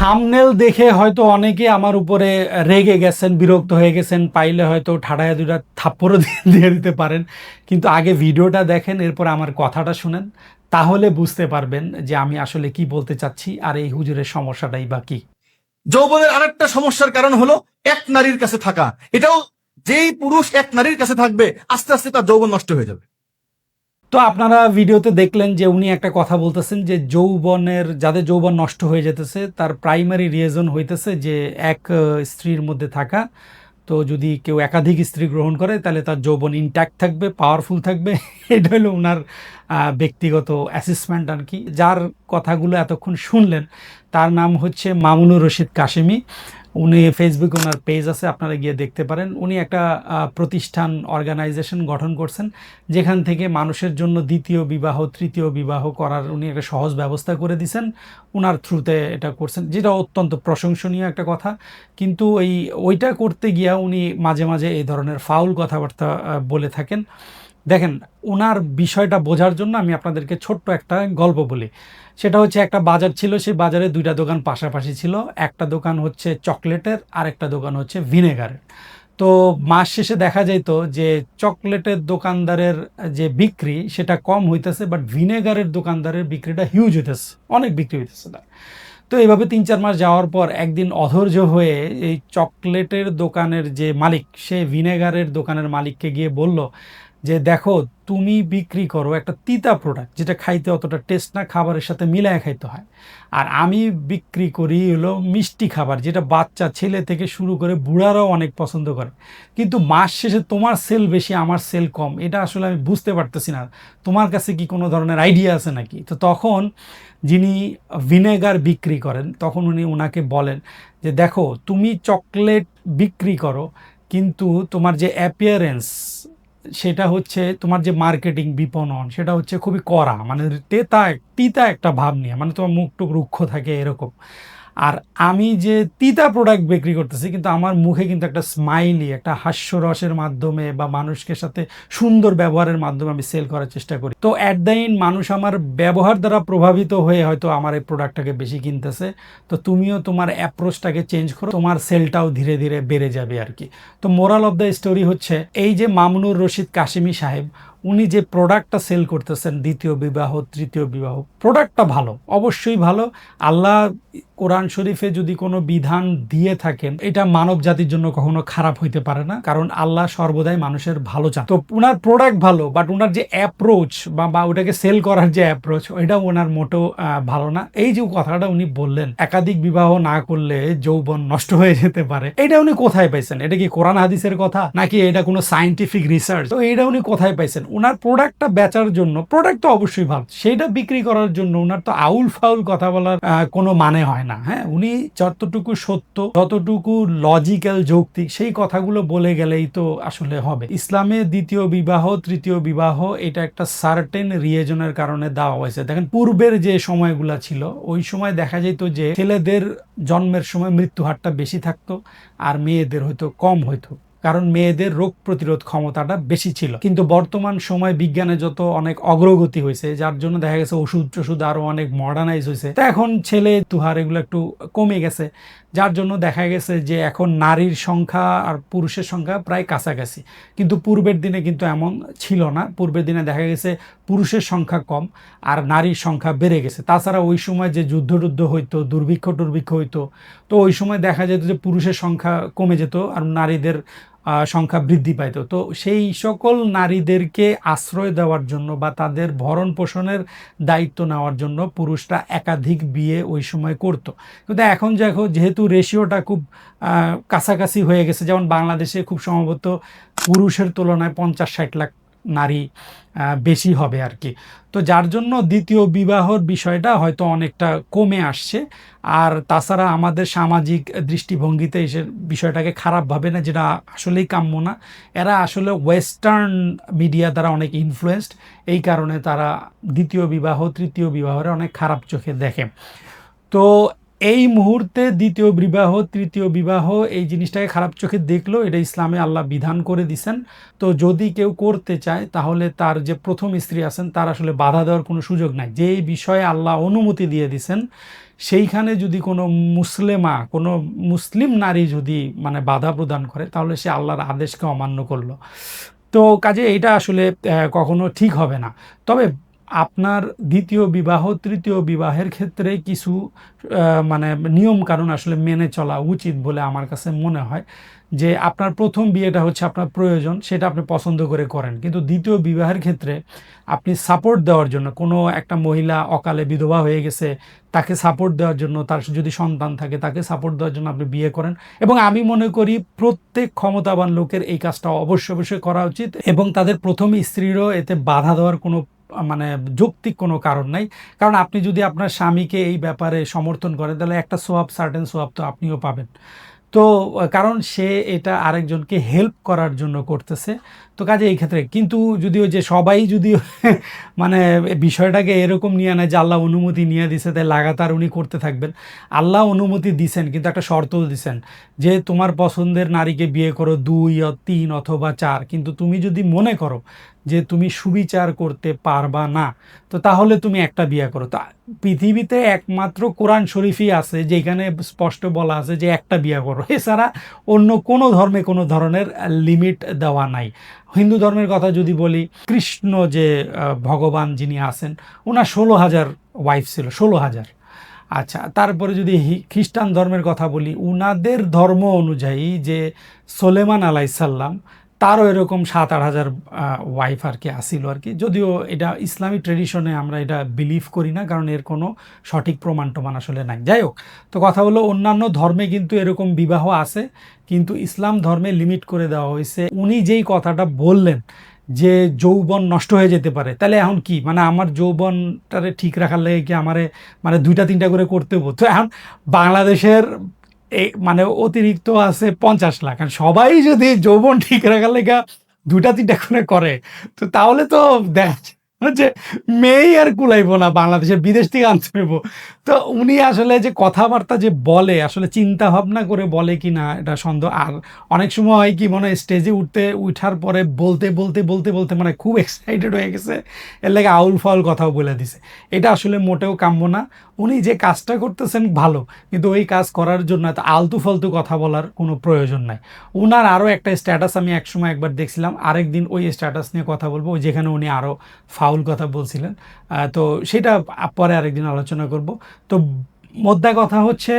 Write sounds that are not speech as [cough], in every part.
Thumbnail দেখে হয়তো অনেকে আমার উপরে রেগে গেছেন, বিরক্ত হয়ে গেছেন, পাইলে হয়তো ঠাডায় দুটা থাপ্পড়ও [laughs] দিয়ে- দিতে পারেন। কিন্তু আগে ভিডিওটা দেখেন, এরপর আমার কথাটা শুনেন। তাহলে বুঝতে পারবেন যে আমি আসলে কি বলতে চাচ্ছি আর এই হুজুরের সমস্যাটাই বা কি। যৌবনের আরেকটা সমস্যার কারণ হলো এক নারীর কাছে থাকা। এটাও যেই পুরুষ এক নারীর কাছে থাকবে, আস্তে আস্তে তার যৌবন নষ্ট হয়ে যাবে। তো আপনারা ভিডিওতে দেখলেন যে উনি একটা কথা বলতেছেন যে যৌবনের, যাদের যৌবন নষ্ট হয়ে যেতেছে, তার প্রাইমারি রিয়েজন হইতেছে যে এক স্ত্রীর মধ্যে থাকা। তো যদি কেউ একাধিক স্ত্রী গ্রহণ করে, তাহলে তার যৌবন ইনট্যাক্ট থাকবে পাওয়ারফুল থাকবে। [laughs] এটা হলো ওনার ব্যক্তিগত অ্যাসিসমেন্ট আর কি যার কথাগুলো এতক্ষণ শুনলেন তার নাম হচ্ছে মামুনুর রশিদ কাশেমি। উনি ফেসবুক ওনার পেজ আছে, আপনারা গিয়ে দেখতে পারেন। উনি একটা প্রতিষ্ঠান অর্গানাইজেশন গঠন করছেন, যেখান থেকে মানুষের জন্য দ্বিতীয় বিবাহ, তৃতীয় বিবাহ করার উনি একটা সহজ ব্যবস্থা করে দিছেন। ওনার থ্রুতে এটা করছেন, যেটা অত্যন্ত প্রশংসনীয় একটা কথা। কিন্তু ওই ওইটা করতে গিয়া উনি মাঝে মাঝে এই ধরনের ফাউল কথাবার্তা বলে থাকেন। দেখেন ওনার বিষয়টা বোঝার জন্য আমি আপনাদেরকে ছোট্ট একটা গল্প বলি। সেটা হচ্ছে একটা বাজার ছিল, সেই বাজারে দুইটা দোকান পাশাপাশি ছিল। একটা দোকান হচ্ছে চকলেটের আর একটা দোকান হচ্ছে ভিনেগারের। তো মাস শেষে দেখা যেত যে চকলেটের দোকানদারের যে বিক্রি, সেটা কম হইতেছে বাট ভিনেগারের দোকানদারের বিক্রিটা হিউজ হইতেছে, অনেক বিক্রি হইতেছে তার। তো এইভাবে তিন চার মাস যাওয়ার পর একদিন অধৈর্য হয়ে এই চকলেটের দোকানের যে মালিক, সে ভিনেগারের দোকানের মালিককে গিয়ে বলল যে দেখো, তুমি বিক্রি করো একটা তিতা প্রোডাক্ট যেটা খাইতে অতটা টেস্ট না, খাবারের সাথে মিলায় খাইতে হয়। আর আমি বিক্রি করি হলো মিষ্টি খাবার, যেটা বাচ্চা, ছেলে থেকে শুরু করে বুড়ারাও অনেক পছন্দ করে। কিন্তু মাস শেষে তোমার সেল বেশি, আমার সেল কম। এটা আসলে আমি বুঝতে পারতেছি না। তোমার কাছে কি কোনো ধরনের আইডিয়া আছে নাকি? তো তখন যিনি ভিনেগার বিক্রি করেন, তখন উনি ওনাকে বলেন যে, দেখো, তুমি চকলেট বিক্রি করো, কিন্তু তোমার যে অ্যাপিয়ারেন্স সেটা হচ্ছে তোমার যে মার্কেটিং বিপণন, সেটা হচ্ছে খুবই কড়া। মানে তেতা তিতা একটা ভাব নিয়ে মানে তোমার মুখ টুক রুক্ষ থাকে এরকম। আর আমি যে তিতা প্রোডাক্ট বিক্রি করতেছি, কিন্তু আমার মুখে কিন্তু একটা স্মাইলি একটা হাস্যরসের মাধ্যমে বা মানুষকে সাথে সুন্দর ব্যবহারের মাধ্যমে আমি সেল করার চেষ্টা করি। তো অ্যাট দ্য এন্ড মানুষ আমার ব্যবহার দ্বারা প্রভাবিত হয়ে হয়তো আমার এই প্রোডাক্টটাকে বেশি কিনতেছে। তো তুমিও তোমার অ্যাপ্রোচটাকে চেঞ্জ করো, তোমার সেলটাও ধীরে ধীরে বেড়ে যাবে আর কি। তো মোরাল অফ দ্য স্টোরি হচ্ছে, এই যে মামুনুর রশিদ কাশিমি সাহেব উনি যে প্রোডাক্টটা সেল করতেছেন, দ্বিতীয় বিবাহ, তৃতীয় বিবাহ প্রোডাক্টটা ভালো, অবশ্যই ভালো। আল্লাহ কোরআন শরীফে যদি কোনো বিধান দিয়ে থাকেন, এটা মানব জাতির জন্য কখনো খারাপ হইতে পারে না, কারণ আল্লাহ সর্বদাই মানুষের ভালো চান। তো ওনার প্রোডাক্ট ভালো বাট ওনার যে অ্যাপ্রোচ বা বা ওটাকে সেল করার যে অ্যাপ্রোচ ওইটা ওনার মোটেও ভালো না। এই যে কথাটা উনি বললেন, একাধিক বিবাহ না করলে যৌবন নষ্ট হয়ে যেতে পারে, এটা উনি কোথায় পাইছেন? এটা কি কোরআন হাদিসের কথা? নাকি এটা কোনো সায়েন্টিফিক রিসার্চ তো এটা উনি কোথায় পাইছেন? ওনার প্রোডাক্টটা বেচার জন্য প্রোডাক্ট তো অবশ্যই ভালো, সেইটা বিক্রি করার জন্য ওনার তো আউল ফাউল কথা বলার কোনো মানে হয় না হ্যাঁ? উনি যতটুকু সত্য, যতটুকু লজিক্যাল যৌক্তিক, সেই কথাগুলো বলে গেলেই তো আসলে হবে। ইসলামে দ্বিতীয় বিবাহ, তৃতীয় বিবাহ, এটা একটা সার্টেন রিয়েজনের কারণে দেওয়া হয়েছে। দেখেন, পূর্বের যে সময়গুলো ছিল, ওই সময় দেখা যেত যে ছেলেদের জন্মের সময় মৃত্যু হারটা বেশি থাকতো, আর মেয়েদের হয়তো কম হইতো। কারণ মেয়েদের রোগ প্রতিরোধ ক্ষমতাটা বেশি ছিল। কিন্তু বর্তমান সময় বিজ্ঞানে যত অনেক অগ্রগতি হয়েছে, যার জন্য দেখা গেছে ওষুধ টষুধ আরও অনেক মডার্নাইজ হয়েছে। তো এখন ছেলে তুহার এগুলো একটু কমে গেছে, যার জন্য দেখা গেছে যে এখন নারীর সংখ্যা আর পুরুষের সংখ্যা প্রায় কাছাকাছি। কিন্তু পূর্বের দিনে কিন্তু এমন ছিল না। পূর্বের দিনে দেখা গেছে পুরুষের সংখ্যা কম আর নারীর সংখ্যা বেড়ে গেছে। তাছাড়া ওই সময় যে যুদ্ধ টুদ্ধ হইতো দুর্ভিক্ষ টুর্ভিক্ষ হইতো, তো ওই সময় দেখা যেত যে পুরুষের সংখ্যা কমে যেত আর নারীদের সংখ্যা বৃদ্ধি পাইত তো। সেই সকল নারীদেরকে আশ্রয় দেওয়ার জন্য বা তাদের ভরণ পোষণের দায়িত্ব নেওয়ার জন্য পুরুষরা একাধিক বিয়ে ওই সময় করত। কিন্তু এখন দেখো, যেহেতু রেশিওটা খুব কাছাকাছি হয়ে গেছে, যেমন বাংলাদেশে খুব সম্ভবত পুরুষের তুলনায় পঞ্চাশ ষাট লাখ নারী বেশি হবে আর কি তো যার জন্য দ্বিতীয় বিবাহর বিষয়টা হয়তো অনেকটা কমে আসছে। আর তাছাড়া আমাদের সামাজিক দৃষ্টিভঙ্গিতে এসে বিষয়টাকে খারাপ ভাবে না, যেটা আসলেই কাম্য না। এরা আসলে ওয়েস্টার্ন মিডিয়া দ্বারা অনেক ইনফ্লুয়েসড এই কারণে তারা দ্বিতীয় বিবাহ, তৃতীয় বিবাহের অনেক খারাপ চোখে দেখে। তো এই মুহূর্তে দ্বিতীয় বিবাহ, তৃতীয় বিবাহ, এই জিনিসটাকে খারাপ চোখে দেখল, এটা ইসলামে আল্লাহ বিধান করে দিছেন। তো যদি কেউ করতে চায়, তাহলে তার যে প্রথম স্ত্রী আছেন, তার আসলে বাধা দেওয়ার কোনো সুযোগ নাই। যে বিষয়ে আল্লাহ অনুমতি দিয়ে দিছেন, সেইখানে যদি কোনো মুসলিমা, কোনো মুসলিম নারী যদি মানে বাধা প্রদান করে, তাহলে সে আল্লাহর আদেশকে অমান্য করল। তো কাজে এটা আসলে কখনো ঠিক হবে না। তবে আপনার দ্বিতীয় বিবাহ, তৃতীয় বিবাহের ক্ষেত্রে কিছু মানে নিয়ম কানুন আসলে মেনে চলা উচিত বলে আমার কাছে মনে হয়। যে আপনার প্রথম বিয়েটা হচ্ছে আপনার প্রয়োজন, সেটা আপনি পছন্দ করে করেন। কিন্তু দ্বিতীয় বিবাহের ক্ষেত্রে আপনি সাপোর্ট দেওয়ার জন্য, কোনো একটা মহিলা অকালে বিধবা হয়ে গেছে, তাকে সাপোর্ট দেওয়ার জন্য, তার যদি সন্তান থাকে, তাকে সাপোর্ট দেওয়ার জন্য আপনি বিয়ে করেন। এবং আমি মনে করি প্রত্যেক ক্ষমতাবান লোকের এই কাজটা অবশ্যই অবশ্যই করা উচিত এবং তাদের প্রথম স্ত্রীরও এতে বাধা দেওয়ার কোনো মানে যৌক্তিক কোনো কারণ নাই। কারণ আপনি যদি আপনার স্বামীকে এই ব্যাপারে সমর্থন করেন, তাহলে একটা সোয়াব সার্টেন সোয়াব তো আপনিও পাবেন। তো, কারণ সে এটা আরেকজনকে হেল্প করার জন্য করতেছে। তো কাজে এই ক্ষেত্রে। কিন্তু যদি ওই যে সবাই যদি [laughs] মানে বিষয়টাকে এরকম নিয়ে নেয় যে আল্লাহ অনুমতি নিয়ে দিছে, তাই লাগাতার উনি করতে থাকবেন। আল্লাহ অনুমতি দিছেন, কিন্তু একটা শর্তও দিছেন যে তোমার পছন্দের নারীকে বিয়ে করো দুই তিন অথবা চার। কিন্তু তুমি যদি মনে করো যে তুমি সুবিচার করতে পারবা না, তো তাহলে তুমি একটা বিয়ে করো। তা পৃথিবীতে একমাত্র কোরআন শরীফই আছে যেখানে স্পষ্ট বলা আছে যে একটা বিয়ে করো। এছাড়া অন্য কোনো ধর্মে কোনো ধরনের লিমিট দেওয়া নাই। হিন্দু ধর্মের কথা যদি বলি, কৃষ্ণ যে ভগবান যিনি আছেন ওনার ষোলো হাজার ওয়াইফ ছিল, ষোলো হাজার। আচ্ছা তারপরে যদি খ্রিস্টান ধর্মের কথা বলি, উনাদের ধর্ম অনুযায়ী যে, সোলেমান আলাইসাল্লাম তারও এরকম সাত আট হাজার ওয়াইফ আর কি আসিল আর কি। যদিও এটা ইসলামী ট্রেডিশনে আমরা এটা বিলিভ করি না, কারণ এর কোনো সঠিক প্রমাণ টমান আসলে নাই। যাই হোক, তো কথা হলো অন্যান্য ধর্মে কিন্তু এরকম বিবাহ আছে, কিন্তু ইসলাম ধর্মে লিমিট করে দেওয়া হয়েছে। উনি যেই কথাটা বললেন যে যৌবন নষ্ট হয়ে যেতে পারে, তাহলে এখন কি? মানে আমার যৌবনটারে ঠিক রাখার লেগে কি আমারে মানে দুইটা তিনটা করে করতে হব? তো এখন বাংলাদেশের মানে অতিরিক্ত আছে পঞ্চাশ লাখ। আর সবাই যদি যৌবন ঠিক রাখার লেখা দুটা তিনটা করে করে, তো তাহলে তো দেখ হচ্ছে মেয়েই আর কুলাইবো না বাংলাদেশে বিদেশ থেকে আনতে হইব। তো উনি আসলে যে কথাবার্তা যে বলে, আসলে চিন্তা ভাবনা করে বলে কি না এটা সন্দেহ। আর অনেক সময় হয় কি, মনে হয় স্টেজে উঠতে, উঠার পরে বলতে বলতে বলতে বলতে মানে খুব এক্সাইটেড হয়ে গেছে। এর লাগে আউল ফাউল কথাও বলে দিছে। এটা আসলে মোটেও কাম্য না। উনি যে কাজটা করতেছেন ভালো, কিন্তু ওই কাজ করার জন্য এত আলতু ফালতু কথা বলার কোনো প্রয়োজন নাই। ওনার আরও একটা স্ট্যাটাস আমি একসময় একবার দেখছিলাম। আরেক দিন ওই স্ট্যাটাস নিয়ে কথা বলব যেখানে উনি আরও ফাউল কথা বলছিলেন। তো সেটা পরে আরেকদিন আলোচনা করব। তো মোদ্দা কথা হচ্ছে,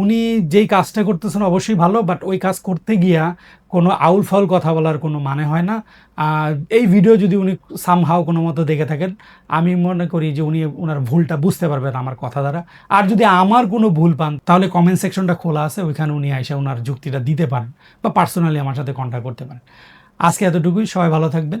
উনি যেই কাজটা করতেছেন অবশ্যই ভালো বাট ওই কাজ করতে গিয়া কোনো আউল ফাউল কথা বলার কোনো মানে হয় না। এই ভিডিও যদি উনি সামহাও কোনো মতো দেখে থাকেন, আমি মনে করি যে উনি ওনার ভুলটা বুঝতে পারবেন আমার কথা দ্বারা। আর যদি আমার কোনো ভুল পান, তাহলে কমেন্ট সেকশনটা খোলা আছে, ওইখানে উনি এসে ওনার যুক্তিটা দিতে পারেন বা পার্সোনালি আমার সাথে কন্ট্যাক্ট করতে পারেন। আজকে এতটুকুই, সবাই ভালো থাকবেন।